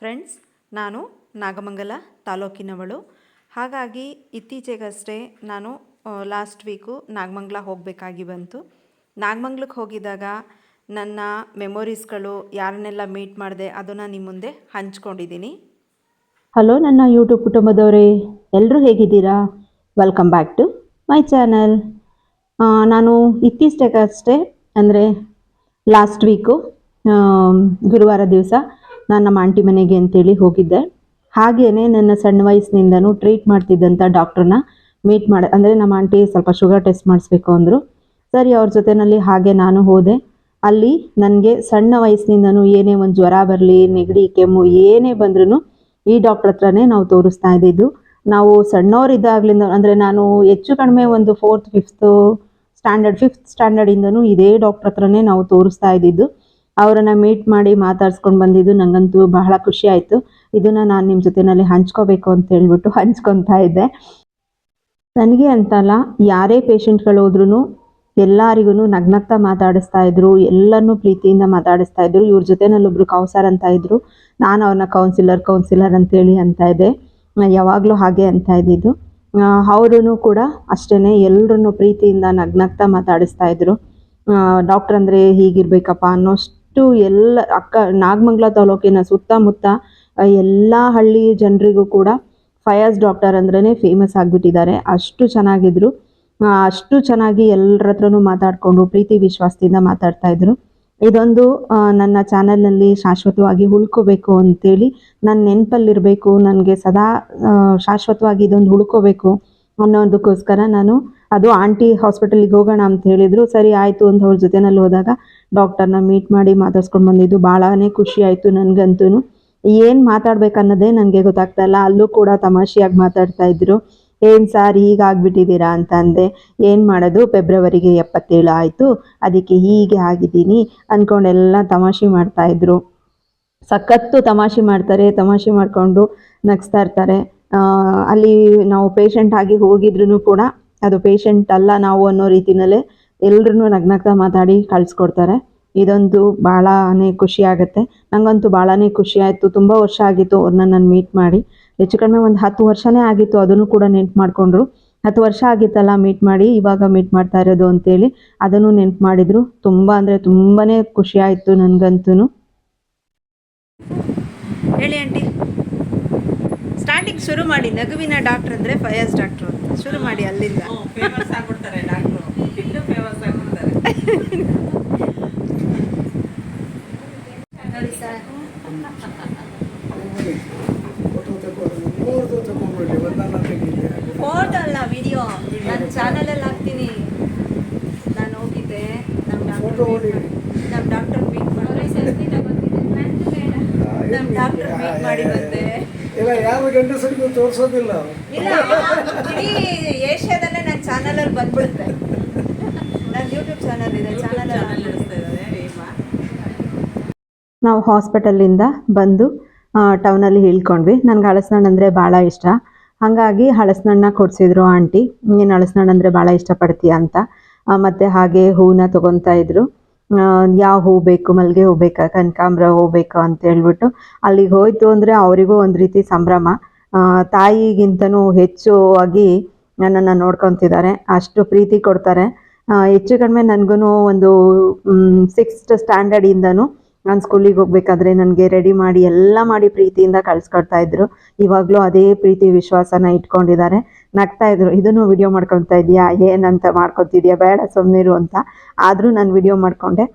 Friends, ನಾನು ನಾಗಮಂಗಲ ತಾಲೂಕಿನವಳು. ಹಾಗಾಗಿ ಇತ್ತೀಚೆಗಷ್ಟೇ ನಾನು ಲಾಸ್ಟ್ ವೀಕು ನಾಗಮಂಗಲ ಹೋಗಬೇಕಾಗಿ ಬಂತು. ನಾಗಮಂಗ್ಲಕ್ಕೆ ಹೋಗಿದ್ದಾಗ ನನ್ನ ಮೆಮೊರೀಸ್ಗಳು ಯಾರನ್ನೆಲ್ಲ ಮೀಟ್ ಮಾಡಿದೆ ಅದನ್ನು ನಿಮ್ಮ ಮುಂದೆ ಹಂಚ್ಕೊಂಡಿದ್ದೀನಿ. ಹಲೋ ನನ್ನ ಯೂಟ್ಯೂಬ್ ಕುಟುಂಬದವರೇ ಎಲ್ಲರೂ ಹೇಗಿದ್ದೀರಾ? Welcome back to my channel ನಾನು ಇತ್ತೀಚೆಗಷ್ಟೇ, ಅಂದರೆ ಲಾಸ್ಟ್ ವೀಕು ಗುರುವಾರ ದಿವಸ ನಾನು ನಮ್ಮ ಆಂಟಿ ಮನೆಗೆ ಅಂತೇಳಿ ಹೋಗಿದ್ದೆ. ಹಾಗೆಯೇ ನನ್ನ ಸಣ್ಣ ವಯಸ್ಸಿನಿಂದನೂ ಟ್ರೀಟ್ ಮಾಡ್ತಿದ್ದಂಥ ಡಾಕ್ಟ್ರನ್ನ ಮೀಟ್ ಮಾಡಿ, ಅಂದರೆ ನಮ್ಮ ಆಂಟಿ ಸ್ವಲ್ಪ ಶುಗರ್ ಟೆಸ್ಟ್ ಮಾಡಿಸ್ಬೇಕು ಅಂದರು. ಸರಿ, ಅವ್ರ ಜೊತೆಯಲ್ಲಿ ಹಾಗೆ ನಾನು ಹೋದೆ. ಅಲ್ಲಿ ನನಗೆ ಸಣ್ಣ ವಯಸ್ಸಿನಿಂದನೂ ಏನೇ ಒಂದು ಜ್ವರ ಬರಲಿ, ನೆಗಡಿ, ಕೆಮ್ಮು, ಏನೇ ಬಂದ್ರೂ ಈ ಡಾಕ್ಟ್ರ್ ಹತ್ರನೇ ನಾವು ತೋರಿಸ್ತಾ ಇದ್ದಿದ್ದು. ನಾವು ಸಣ್ಣವರಿದ್ದಾಗಲಿಂದ, ಅಂದರೆ ನಾನು ಹೆಚ್ಚು ಕಡಿಮೆ ಒಂದು ಫೋರ್ತ್ ಫಿಫ್ತು ಸ್ಟ್ಯಾಂಡರ್ಡ್ ಫಿಫ್ತ್ ಸ್ಟ್ಯಾಂಡರ್ಡಿಂದನೂ ಇದೇ ಡಾಕ್ಟ್ರ್ ಹತ್ರನೇ ನಾವು ತೋರಿಸ್ತಾ ಇದ್ದಿದ್ದು. ಅವರನ್ನು ಮೀಟ್ ಮಾಡಿ ಮಾತಾಡ್ಸ್ಕೊಂಡು ಬಂದಿದ್ದು ನನಗಂತೂ ಬಹಳ ಖುಷಿ ಆಯಿತು. ಇದನ್ನು ನಾನು ನಿಮ್ಮ ಜೊತೆಯಲ್ಲಿ ಹಂಚ್ಕೋಬೇಕು ಅಂತ ಹೇಳ್ಬಿಟ್ಟು ಹಂಚ್ಕೊತಾ ಇದ್ದೆ. ನನಗೆ ಅಂತಲ್ಲ, ಯಾರೇ ಪೇಷಂಟ್ಗಳು ಹೋದ್ರೂ ಎಲ್ಲರಿಗೂ ನಗ್ನಗ್ತಾ ಮಾತಾಡಿಸ್ತಾ ಇದ್ರು ಎಲ್ಲರನ್ನೂ ಪ್ರೀತಿಯಿಂದ ಮಾತಾಡಿಸ್ತಾ ಇದ್ರು, ಇವ್ರ ಜೊತೆನಲ್ಲೊಬ್ರು ಕೌನ್ಸರ್ ಅಂತ ಇದ್ರು, ನಾನು ಅವ್ರನ್ನ ಕೌನ್ಸಿಲರ್ ಕೌನ್ಸಿಲರ್ ಅಂತೇಳಿ ಅಂತ ಇದ್ದೆ. ಯಾವಾಗಲೂ ಹಾಗೆ ಅಂತ ಇದ್ದಿದ್ದು. ಅವರೂ ಕೂಡ ಅಷ್ಟೇ ಎಲ್ಲರನ್ನೂ ಪ್ರೀತಿಯಿಂದ ನಗ್ನಗ್ತಾ ಮಾತಾಡಿಸ್ತಾ ಇದ್ರು. ಡಾಕ್ಟ್ರ್ ಅಂದರೆ ಹೀಗಿರ್ಬೇಕಪ್ಪ ಅನ್ನೋಷ್ಟು ಎಲ್ಲ ಅಕ್ಕ ನಾಗಮಂಗಲ ತಾಲೂಕಿನ ಸುತ್ತಮುತ್ತ ಎಲ್ಲ ಹಳ್ಳಿ ಜನರಿಗೂ ಕೂಡ ಫಯಾಜ್ ಡಾಕ್ಟರ್ ಅಂದ್ರೇ ಫೇಮಸ್ ಆಗಿಬಿಟ್ಟಿದ್ದಾರೆ. ಅಷ್ಟು ಚೆನ್ನಾಗಿದ್ರು. ಅಷ್ಟು ಚೆನ್ನಾಗಿ ಎಲ್ಲರ ಹತ್ರನೂ ಮಾತಾಡಿಕೊಂಡು ಪ್ರೀತಿ ವಿಶ್ವಾಸದಿಂದ ಮಾತಾಡ್ತಾ ಇದ್ರು. ಇದೊಂದು ನನ್ನ ಚಾನಲ್ನಲ್ಲಿ ಶಾಶ್ವತವಾಗಿ ಉಳ್ಕೋಬೇಕು ಅಂತೇಳಿ ನನ್ನ ನೆನಪಲ್ಲಿರಬೇಕು. ನನಗೆ ಸದಾ ಶಾಶ್ವತವಾಗಿ ಇದೊಂದು ಉಳ್ಕೋಬೇಕು ಅನ್ನೋದಕ್ಕೋಸ್ಕರ ನಾನು ಅದು ಆಂಟಿ ಹಾಸ್ಪಿಟಲಿಗೆ ಹೋಗೋಣ ಅಂತ ಹೇಳಿದ್ರು. ಸರಿ, ಆಯಿತು ಅಂತ ಅವ್ರ ಜೊತೆನಲ್ಲಿ ಹೋದಾಗ ಡಾಕ್ಟರ್ನ ಮೀಟ್ ಮಾಡಿ ಮಾತಾಡ್ಸ್ಕೊಂಡು ಬಂದಿದ್ದು. ಭಾಳನೇ ಖುಷಿ ಆಯಿತು ನನಗಂತೂ ಏನು ಮಾತಾಡ್ಬೇಕನ್ನೋದೇ ನನಗೆ ಗೊತ್ತಾಗ್ತಾ ಇಲ್ಲ. ಅಲ್ಲೂ ಕೂಡ ತಮಾಷೆಯಾಗಿ ಮಾತಾಡ್ತಾ ಇದ್ರು. ಏನು ಸಾರ್ ಹೀಗಾಗ್ಬಿಟ್ಟಿದ್ದೀರಾ ಅಂತ ಅಂದೆ. ಏನು ಮಾಡೋದು? ಫೆಬ್ರವರಿಗೆ ಎಪ್ಪತ್ತೇಳು ಆಯಿತು. ಅದಕ್ಕೆ ಹೀಗೆ ಆಗಿದ್ದೀನಿ ಅಂದ್ಕೊಂಡೆಲ್ಲ ತಮಾಷೆ ಮಾಡ್ತಾ ಇದ್ರು. ಸಖತ್ತು ತಮಾಷೆ ಮಾಡ್ತಾರೆ, ತಮಾಷೆ ಮಾಡಿಕೊಂಡು ನಗಿಸ್ತಾ ಇರ್ತಾರೆ. ಅಲ್ಲಿ ನಾವು ಪೇಷಂಟ್ ಆಗಿ ಹೋಗಿದ್ರು ಕೂಡ ಅದು ಪೇಷಂಟ್ ಅಲ್ಲ ನಾವು ಅನ್ನೋ ರೀತಿನಲ್ಲೇ ಎಲ್ರೂ ನಗ್ನಗ್ತಾ ಮಾತಾಡಿ ಕಳಿಸ್ಕೊಡ್ತಾರೆ. ಇದೊಂದು ಭಾಳನೇ ಖುಷಿ ಆಗುತ್ತೆ. ನನಗಂತೂ ಭಾಳನೇ ಖುಷಿ ಆಯಿತು. ತುಂಬ ವರ್ಷ ಆಗಿತ್ತು ಅವ್ರನ್ನ ನಾನು ಮೀಟ್ ಮಾಡಿ. ಹೆಚ್ಚು ಕಡಿಮೆ ಒಂದು ಹತ್ತು ವರ್ಷನೇ ಆಗಿತ್ತು ಅದನ್ನು ಕೂಡ ನೆನ್ಪು ಮಾಡಿಕೊಂಡ್ರು. ಹತ್ತು ವರ್ಷ ಆಗಿತ್ತಲ್ಲ ಮೀಟ್ ಮಾಡಿ, ಇವಾಗ ಮೀಟ್ ಮಾಡ್ತಾ ಇರೋದು ಅಂತೇಳಿ ಅದನ್ನು ನೆನ್ಪು ಮಾಡಿದರು. ತುಂಬ ಅಂದರೆ ತುಂಬಾ ಖುಷಿ ಆಯಿತು ನನಗಂತೂ ಹೇಳಿ ಆಂಟಿ ಶುರು ಮಾಡಿ ನಗುವಿನ ಡಾಕ್ಟರ್ ಅಂದರೆ ಫಯಾಜ್ ಡಾಕ್ಟ್ರು ಅಂತ. ಶುರು ಮಾಡಿ ಅಲ್ಲಿಂದ. ಫೇಮಸ್ ಆಗ್ಬಿಡ್ತಾರೆ ಡಾಕ್ಟ್ರು ಇನ್ನೂ ಫೇಮಸ್ ಆಗ್ಬಿಡ್ತಾರೆ. ನೋಡಿ ಸರ್. ಫೋಟೋ ಅಲ್ಲ ವಿಡಿಯೋ ನನ್ನ ಚಾನಲಲ್ಲಿ ಹಾಕ್ತೀನಿ. ನಾನು ಹೋಗಿದ್ದೆ. ನಮ್ಮ ಡಾಕ್ಟರ್. ನಮ್ಮ ಡಾಕ್ಟರ್ ಮೀಟ್ ಮಾಡಿ. ನಮ್ಮ ಡಾಕ್ಟರ್ ಮೀಟ್ ಮಾಡಿ. ಇಲ್ಲ ಯಾವ ಗಂಡಸರಿಗೂ ತೋರಿಸೋದಿಲ್ಲ ಇಲ್ಲ ಇಡೀ ಏಷ್ಯಾದಲ್ಲೇ ನನ್ನ ಚಾನಲಲ್ಲಿ ಬಂದ್ಬಿಡುತ್ತೆ. ನನ್ನ ಯೂಟ್ಯೂಬ್ ಚಾನಲ್ ಇದೆ ಚಾನಲ್ ಚಾನಲ್ ನಾವು ಹಾಸ್ಪಿಟಲಿಂದ ಬಂದು ಟೌನಲ್ಲಿ ಹೇಳ್ಕೊಂಡ್ವಿ ನನಗೆ ಹಳಸನಣ್ಣು ಅಂದರೆ ಭಾಳ ಇಷ್ಟ. ಹಾಗಾಗಿ ಹಳಸನಣ್ಣ ಕೊಡಿಸಿದ್ರು ಆಂಟಿ ನೀನು ಹಳಸನಣ್ಣು ಅಂದರೆ ಭಾಳ ಇಷ್ಟಪಡ್ತೀಯ ಅಂತ. ಮತ್ತೆ ಹಾಗೆ ಹೂವನ್ನ ತೊಗೊತಾ ಇದ್ರು. ಯಾವ ಹೂ ಬೇಕು ಮಲ್ಲಿಗೆ ಹೂ ಬೇಕಾ ಕನಕಾಂಬ್ರ ಹೂ ಬೇಕಾ ಅಂತ ಹೇಳ್ಬಿಟ್ಟು ಅಲ್ಲಿಗೆ ಹೋಯ್ತು ಅಂದ್ರೆ ಅವರಿಗೂ ಒಂದು ರೀತಿ ಸಂಭ್ರಮ. ತಾಯಿಗಿಂತನೂ ಹೆಚ್ಚು ಆಗಿ ನನ್ನನ್ನು ನೋಡ್ಕೊತಿದ್ದಾರೆ. ಅಷ್ಟು ಪ್ರೀತಿ ಕೊಡ್ತಾರೆ. ಹೆಚ್ಚು ಕಡಿಮೆ ನನಗೂ ಒಂದು ಸಿಕ್ಸ್ತ್ ಸ್ಟ್ಯಾಂಡರ್ಡಿಂದನೂ ನಾನು ಸ್ಕೂಲಿಗೆ ಹೋಗ್ಬೇಕಾದ್ರೆ ನನಗೆ ರೆಡಿ ಮಾಡಿ ಎಲ್ಲ ಮಾಡಿ ಪ್ರೀತಿಯಿಂದ ಕಳಿಸ್ಕೊಡ್ತಾ ಇದ್ರು. ಇವಾಗಲೂ ಅದೇ ಪ್ರೀತಿ, ವಿಶ್ವಾಸನ ಇಟ್ಕೊಂಡಿದ್ದಾರೆ. ನಗ್ತಾ ಇದ್ರು, ಇದನ್ನು ವಿಡಿಯೋ ಮಾಡ್ಕೊಳ್ತಾ ಇದೆಯಾ ಏನಂತ ಮಾಡ್ಕೊತಿದ್ಯಾ ಬೇಡ ಸುಮ್ಮನಿರು ಅಂತ. ಆದರೂ ನಾನು ವಿಡಿಯೋ ಮಾಡಿಕೊಂಡೆ.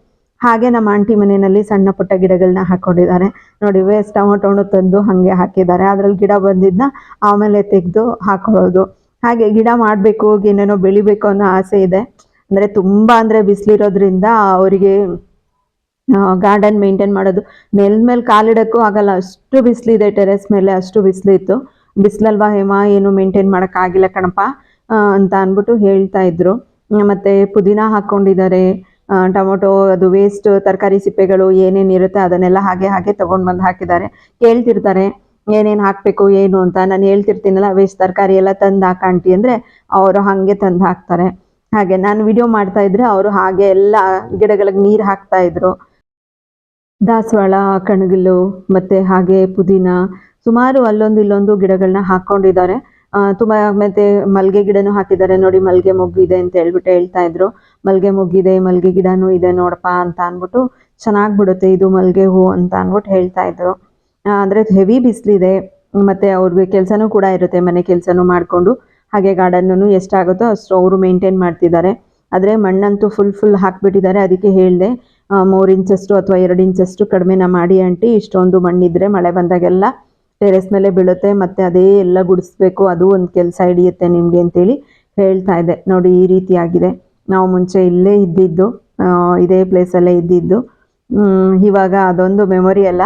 ಹಾಗೆ ನಮ್ಮ ಆಂಟಿ ಮನೆಯಲ್ಲಿ ಸಣ್ಣ ಪುಟ್ಟ ಗಿಡಗಳನ್ನ ಹಾಕ್ಕೊಂಡಿದ್ದಾರೆ ನೋಡಿ ವೇಸ್ಟ್ ಟೊಮೊಟೊಣ್ಣು ತಂದು ಹಾಗೆ ಹಾಕಿದ್ದಾರೆ. ಅದರಲ್ಲಿ ಗಿಡ ಬಂದಿದ್ದನ್ನ ಆಮೇಲೆ ತೆಗೆದು ಹಾಕೊಳ್ಳೋದು. ಹಾಗೆ ಗಿಡ ಮಾಡಬೇಕು ಏನೇನೋ ಬೆಳಿಬೇಕು ಅನ್ನೋ ಆಸೆ ಇದೆ. ಅಂದರೆ ತುಂಬ ಅಂದರೆ ಬಿಸಿಲಿರೋದ್ರಿಂದ ಅವರಿಗೆ ಗಾರ್ಡನ್ ಮೇಂಟೈನ್ ಮಾಡೋದು. ಮೇಲ್ ಮೇಲೆ ಕಾಲಿಡೋಕ್ಕೂ ಆಗಲ್ಲ. ಅಷ್ಟು ಬಿಸಿಲಿದೆ ಟೆರೆಸ್ ಮೇಲೆ, ಅಷ್ಟು ಬಿಸಿಲಿತ್ತು. ಬಿಸಿಲಲ್ವಾ ಹೇಮ? ಏನು ಮೇಂಟೈನ್ ಮಾಡೋಕ್ಕಾಗಿಲ್ಲ ಕಣಪ್ಪ ಅಂತ ಅಂದ್ಬಿಟ್ಟು ಹೇಳ್ತಾ ಇದ್ರು. ಮತ್ತೆ ಪುದೀನ ಹಾಕ್ಕೊಂಡಿದ್ದಾರೆ ಟೊಮೊಟೊ, ಅದು ವೇಸ್ಟ್ ತರಕಾರಿ ಸಿಪ್ಪೆಗಳು ಏನೇನಿರುತ್ತೆ ಅದನ್ನೆಲ್ಲ ಹಾಗೆ ಹಾಗೆ ತೊಗೊಂಡು ಬಂದು ಹಾಕಿದ್ದಾರೆ. ಕೇಳ್ತಿರ್ತಾರೆ, ಏನೇನು ಹಾಕಬೇಕು, ಏನು ಅಂತ. ನಾನು ಹೇಳ್ತಿರ್ತೀನಲ್ಲ ವೇಸ್ಟ್ ತರಕಾರಿ ಎಲ್ಲ ತಂದು ಹಾಕಂಟಿ ಅಂದರೆ ಅವರು ಹಾಗೆ ತಂದು ಹಾಕ್ತಾರೆ. ಹಾಗೆ ನಾನು ವಿಡಿಯೋ ಮಾಡ್ತಾ ಇದ್ರೆ ಅವರು ಹಾಗೆ ಎಲ್ಲ ಗಿಡಗಳಿಗೆ ನೀರು ಹಾಕ್ತಾ ಇದ್ರು. ದಾಸವಾಳ, ಕಣಗಿಲು ಮತ್ತು ಹಾಗೆ ಪುದೀನ ಸುಮಾರು ಅಲ್ಲೊಂದು ಇಲ್ಲೊಂದು ಗಿಡಗಳನ್ನ ಹಾಕ್ಕೊಂಡಿದ್ದಾರೆ. ತುಂಬ ಮತ್ತೆ ಮಲ್ಲಿಗೆ ಗಿಡನೂ ಹಾಕಿದ್ದಾರೆ. ನೋಡಿ ಮಲ್ಲಿಗೆ ಮೊಗ್ಗಿದೆ ಅಂತ ಹೇಳ್ಬಿಟ್ಟು ಹೇಳ್ತಾ ಇದ್ರು. ಮಲ್ಲಿಗೆ ಮೊಗ್ಗಿದೆ ಮಲ್ಲಿಗೆ ಗಿಡನೂ ಇದೆ ನೋಡಪ್ಪ ಅಂತ ಅಂದ್ಬಿಟ್ಟು ಚೆನ್ನಾಗಿ ಬಿಡುತ್ತೆ ಇದು ಮಲ್ಲಿಗೆ ಹೂ ಅಂತ ಅಂದ್ಬಿಟ್ಟು ಹೇಳ್ತಾ ಇದ್ರು. ಅಂದರೆ ಹೆವಿ ಬಿಸಿಲಿದೆ. ಮತ್ತು ಅವ್ರಿಗೆ ಕೆಲಸನೂ ಕೂಡ ಇರುತ್ತೆ, ಮನೆ ಕೆಲಸನೂ ಮಾಡಿಕೊಂಡು. ಹಾಗೆ ಗಾರ್ಡನ್ನೂ ಎಷ್ಟಾಗುತ್ತೋ ಅಷ್ಟು ಅವರು ಮೇಂಟೈನ್ ಮಾಡ್ತಿದ್ದಾರೆ. ಆದರೆ ಮಣ್ಣಂತೂ ಫುಲ್ ಫುಲ್ ಹಾಕ್ಬಿಟ್ಟಿದ್ದಾರೆ. ಅದಕ್ಕೆ ಹೇಳಿದೆ ಮೂರು ಇಂಚಷ್ಟು ಅಥವಾ ಎರಡು ಇಂಚಷ್ಟು ಕಡಿಮೆನ ಮಾಡಿ ಆಂಟಿ, ಇಷ್ಟೊಂದು ಮಣ್ಣಿದ್ರೆ ಮಳೆ ಬಂದಾಗೆಲ್ಲ ಟೆರೆಸ್ ಮೇಲೆ ಬೀಳುತ್ತೆ, ಮತ್ತು ಅದೇ ಎಲ್ಲ ಗುಡಿಸ್ಬೇಕು, ಅದು ಒಂದು ಕೆಲಸ ಹಿಡಿಯುತ್ತೆ ನಿಮಗೆ ಅಂತೇಳಿ ಹೇಳ್ತಾ ಇದೆ. ನೋಡಿ, ಈ ರೀತಿಯಾಗಿದೆ ನಾವು ಮುಂಚೆ ಇಲ್ಲೇ ಇದ್ದಿದ್ದು ಇದೇ ಪ್ಲೇಸಲ್ಲೇ ಇದ್ದಿದ್ದು. ಇವಾಗ ಅದೊಂದು ಮೆಮೊರಿ ಅಲ್ಲ.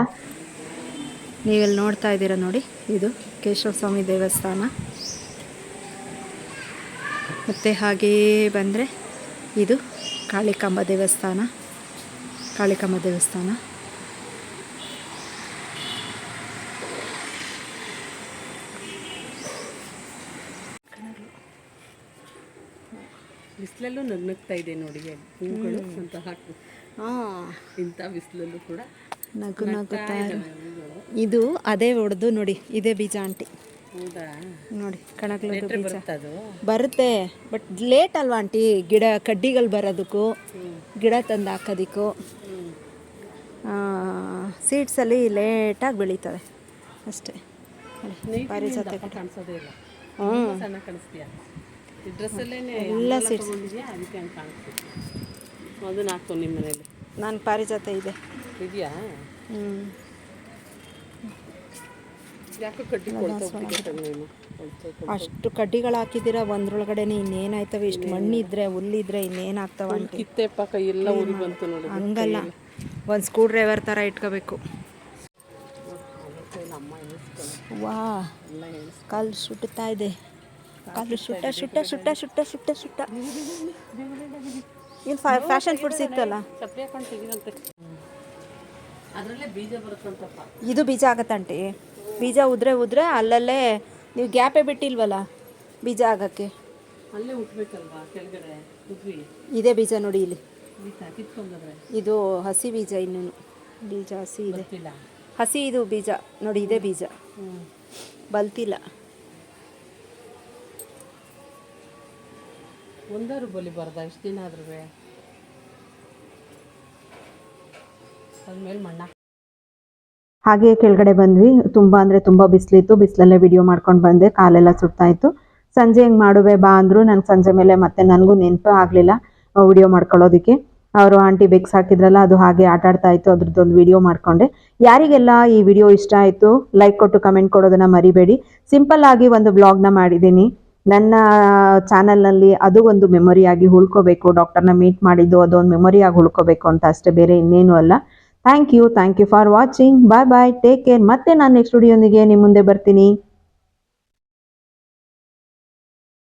ನೀವೆಲ್ಲಿ ನೋಡ್ತಾ ಇದ್ದೀರಾ ನೋಡಿ, ಇದು ಕೇಶವ ಸ್ವಾಮಿ ದೇವಸ್ಥಾನ. ಮತ್ತು ಹಾಗೆಯೇ ಬಂದರೆ ಇದು ಕಾಳಿಕಾಂಬ ದೇವಸ್ಥಾನ. ಕಾಳಿಕಾಂಬ ದೇವಸ್ಥಾನ. ಬಿಸಿಲಲ್ಲೂ ನಗ್ನಗ್ತಾ ಇದೆ ನೋಡಿ ಹೂಗಳು ಅಂತ ಹಾಕು. ಹಾಂ. ಇಂಥ ಬಿಸಿಲಲ್ಲೂ ಕೂಡ ನಗು ನಗುತ್ತಾ ಇದು ಅದೇ ಹೊಡೆದು ನೋಡಿ ಇದೇ ಬೀಜ ಆಂಟಿ. ನೋಡಿ ಕಣಕ್ಲ ಬೀಜ. ಬರುತ್ತೆ ಬಟ್ ಲೇಟ್ ಅಲ್ವಾ ಆಂಟಿ? ಗಿಡ ಕಡ್ಡಿಗಳು ಬರೋದಕ್ಕೂ ಗಿಡ ತಂದು ಹಾಕೋದಕ್ಕೂ. ಸೀಡ್ಸಲ್ಲಿ ಲೇಟಾಗಿ ಬೆಳೀತವೆ ಅಷ್ಟೇ. ಪಾರಿಜಾತ ಹ್ಞೂ ಎಲ್ಲ ಸೀಡ್ಸ್ ಅದಕ್ಕೆ ಹಂಗೆ ಕಾಣಿಸ್ತೀವಿ ಅದನ್ನ ಹಾಕು ನಿಮ್ಮ ಮನೇಲಿ. ನಾನು ಪಾರಿಜಾತ ಇದೆ. ಇದೆಯಾ? ಹ್ಞೂ ಅಷ್ಟು ಕಡ್ಡಿಗಳು ಹಾಕಿದ್ದೀರಾ? ಒಂದ್ರೊಳಗಡೆನೆ ಇನ್ನೇನಾಯ್ತವೆ? ಇಷ್ಟು ಮಣ್ಣಿದ್ರೆ ಹುಲ್ಲಿದ್ರೆ ಇನ್ನೇನಾಗ್ತವ ಎಲ್ಲ ಬಂತು ನೋಡಿ ಹಂಗಲ್ಲ. ಒಂದು ಸ್ಕ್ರೂ ಡ್ರೈವರ್ ಥರ ಇಟ್ಕೋಬೇಕು. ವಾ ಕಾಲು ಸುಟ್ಟುತ್ತಾ ಇದೆ. ಕಾಲು ಸುಟ್ಟ ಸುಟ್ಟ ಸುಟ್ಟ ಸುಟ್ಟ ಸುಟ್ಟ ಸುಟ್ಟ ಇಲ್ಲಿ ಫ್ಯಾಷನ್ ಫುಡ್ ಸಿಗ್ತಲ್ಲ ಇದು ಬೀಜ ಆಗತ್ತಂಟಿ ಬೀಜ ಉದ್ರೆ ಉದ್ರೆ ಅಲ್ಲಲ್ಲೇ ನೀವು ಗ್ಯಾಪೇ ಬಿಟ್ಟಿಲ್ವಲ್ಲ ಬೀಜ ಆಗಕ್ಕೆ? ಇದೇ ಬೀಜ ನೋಡಿ ಇಲ್ಲಿ. ಇದು ಹಸಿ ಬೀಜ ಇನ್ನು ಬೀಜ ಹಸಿ ಇದೆ. ಹಸಿ ಇದು ಬೀಜ. ನೋಡಿ ಇದೆ ಬೀಜ. ಬಲ್ತಿಲ್ಲ. ಒಂದಾರು ಬಲಿ ಬರ್ದ ಇಷ್ಟು ದಿನ ಆದ್ರೂ ಅದ್ಮೇಲೆ ಮಣ್ಣ. ಹಾಗೆ ಕೆಳಗಡೆ ಬಂದ್ವಿ. ತುಂಬ ಅಂದ್ರೆ ತುಂಬಾ ಬಿಸಿಲಿತ್ತು. ಬಿಸಿಲಲ್ಲೇ ವಿಡಿಯೋ ಮಾಡ್ಕೊಂಡು ಬಂದೆ. ಕಾಲೆಲ್ಲ ಸುಡ್ತಾ ಇತ್ತು. ಸಂಜೆ ಹೆಂಗ್ ಮಾಡುವೆ ಬಾ ಅಂದ್ರು ನನಗೆ ಸಂಜೆ ಮೇಲೆ ಮತ್ತೆ ನನಗೂ ನೆನಪು ಆಗ್ಲಿಲ್ಲ. ವಿಡಿಯೋ ಮಾಡ್ಕೊಳ್ಳೋದಕ್ಕೆ. ಅವರು ಆಂಟಿ ಬೆಕ್ಸ್ ಹಾಕಿದ್ರಲ್ಲ, ಅದು ಹಾಗೆ ಆಟ ಆಡ್ತಾ ಇತ್ತು, ಅದ್ರದ್ದೊಂದು ವಿಡಿಯೋ ಮಾಡಿಕೊಂಡೆ. ಯಾರಿಗೆಲ್ಲ ಈ ವಿಡಿಯೋ ಇಷ್ಟ ಆಯಿತು ಲೈಕ್ ಕೊಟ್ಟು ಕಮೆಂಟ್ ಕೊಡೋದನ್ನು ಮರಿಬೇಡಿ. ಸಿಂಪಲ್ ಆಗಿ ಒಂದು ಬ್ಲಾಗ್ನ ಮಾಡಿದ್ದೀನಿ. ನನ್ನ ಚಾನಲ್ನಲ್ಲಿ ಅದು ಒಂದು ಮೆಮೊರಿಯಾಗಿ ಉಳ್ಕೋಬೇಕು ಡಾಕ್ಟರ್ನ ಮೀಟ್ ಮಾಡಿದ್ದು ಅದೊಂದು ಮೆಮೊರಿಯಾಗಿ ಉಳ್ಕೋಬೇಕು ಅಂತ ಅಷ್ಟೇ, ಬೇರೆ ಇನ್ನೇನು ಅಲ್ಲ. Thank you thank you for watching bye bye take care ಮತ್ತೆ ನಾನು ನೆಕ್ಸ್ಟ್ ವಿಡಿಯೋನಿಗೆ ನಿಮ್ಮ ಮುಂದೆ ಬರ್ತೀನಿ.